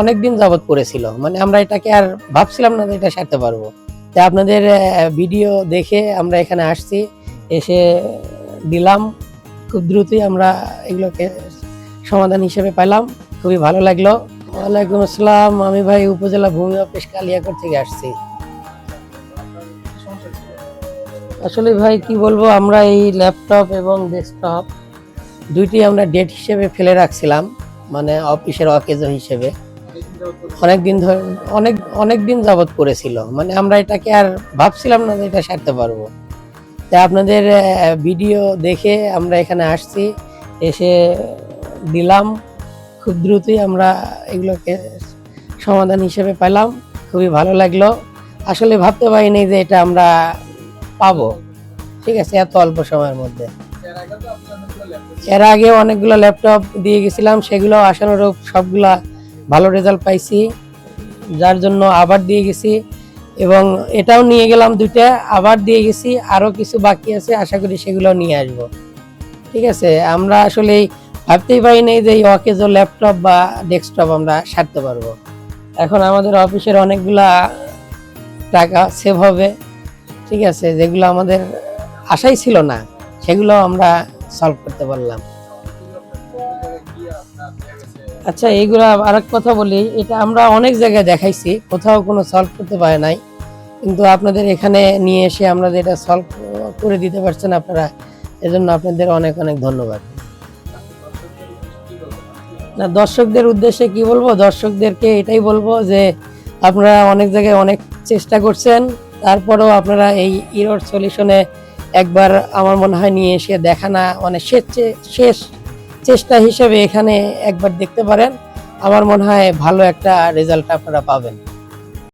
অনেক দিন যাবত পড়েছিল। মানে আমরা এটাকে আর ভাবছিলাম না যে এটা সারতে পারব। তাই আপনাদের ভিডিও দেখে আমরা এখানে আসছি, এসে দিলাম। খুব দ্রুতই আমরা এগুলোকে সমাধান হিসেবে পেলাম খুবই ভালো লাগল। ওয়ালাইকুম আসসালাম। আমি ভাই উপজেলা ভূমি অফিস কালিয়াকর থেকে আসছি। আসলে ভাই, কি বলব, আমরা এই ল্যাপটপ এবং ডেস্কটপ দুইটি আমরা ডেট হিসেবে ফেলে রাখছিলাম। মানে অফিসের অকেজ হিসেবে। অনেক দিন ধরে, অনেক অনেক দিন যাবত পড়েছিল মানে আমরা এটাকে আর ভাবছিলাম না যে এটা সারতে পারব। তাই আপনাদের ভিডিও দেখে আমরা এখানে আসছি, এসে দিলাম। খুব দ্রুতই আমরা এগুলোকে সমাধান হিসেবে পেলাম। খুবই ভালো লাগল। আসলে ভাবতে পারিনি যে এটা আমরা পাবো। ঠিক আছে, এত অল্প সময়ের মধ্যে। এর আগে অনেকগুলো ল্যাপটপ দিয়ে গেছিলাম, সেগুলো আশানুরূপ সবগুলা ভালো রেজাল্ট পাইছি, যার জন্য আবার দিয়ে গেছি এবং এটাও নিয়ে গেলাম দুইটা, আবার দিয়ে গেছি আরও কিছু বাকি আছে, আশা করি সেগুলো নিয়ে আসব। ঠিক আছে, আমরা আসলে ভাবতেই পারি নাই যে এই অকেজো ল্যাপটপ বা ডেস্কটপ আমরা সারতে পারব। এখন আমাদের অফিসের অনেকগুলা টাকা সেভ হবে, ঠিক আছে, যেগুলো আমাদের আশাই ছিল না, সেগুলো আমরা সলভ করতে পারলাম। আচ্ছা এইগুলো আরেক কথা বলি, এটা আমরা অনেক জায়গায় দেখাইছি, কোথাও কোনো সলভ করতে পারে নাই। কিন্তু আপনাদের এখানে নিয়ে এসে আমরা যেটা সলভ করে দিতে পারছেন আপনারা, এজন্য আপনাদের অনেক অনেক ধন্যবাদ। না, দর্শকদের উদ্দেশ্যে কি বলব? দর্শকদেরকে এটাই বলব যে, আপনারা অনেক জায়গায় অনেক চেষ্টা করছেন, তারপরেও আপনারা এই ইরোড সলিউশনে একবার আমার মনে হয় নিয়ে এসে দেখা না মানে শেষ শেষ চেষ্টা হিসেবে এখানে একবার দেখতে পারেন। আমার মনে হয় ভালো একটা রেজাল্ট আপনারা পাবেন।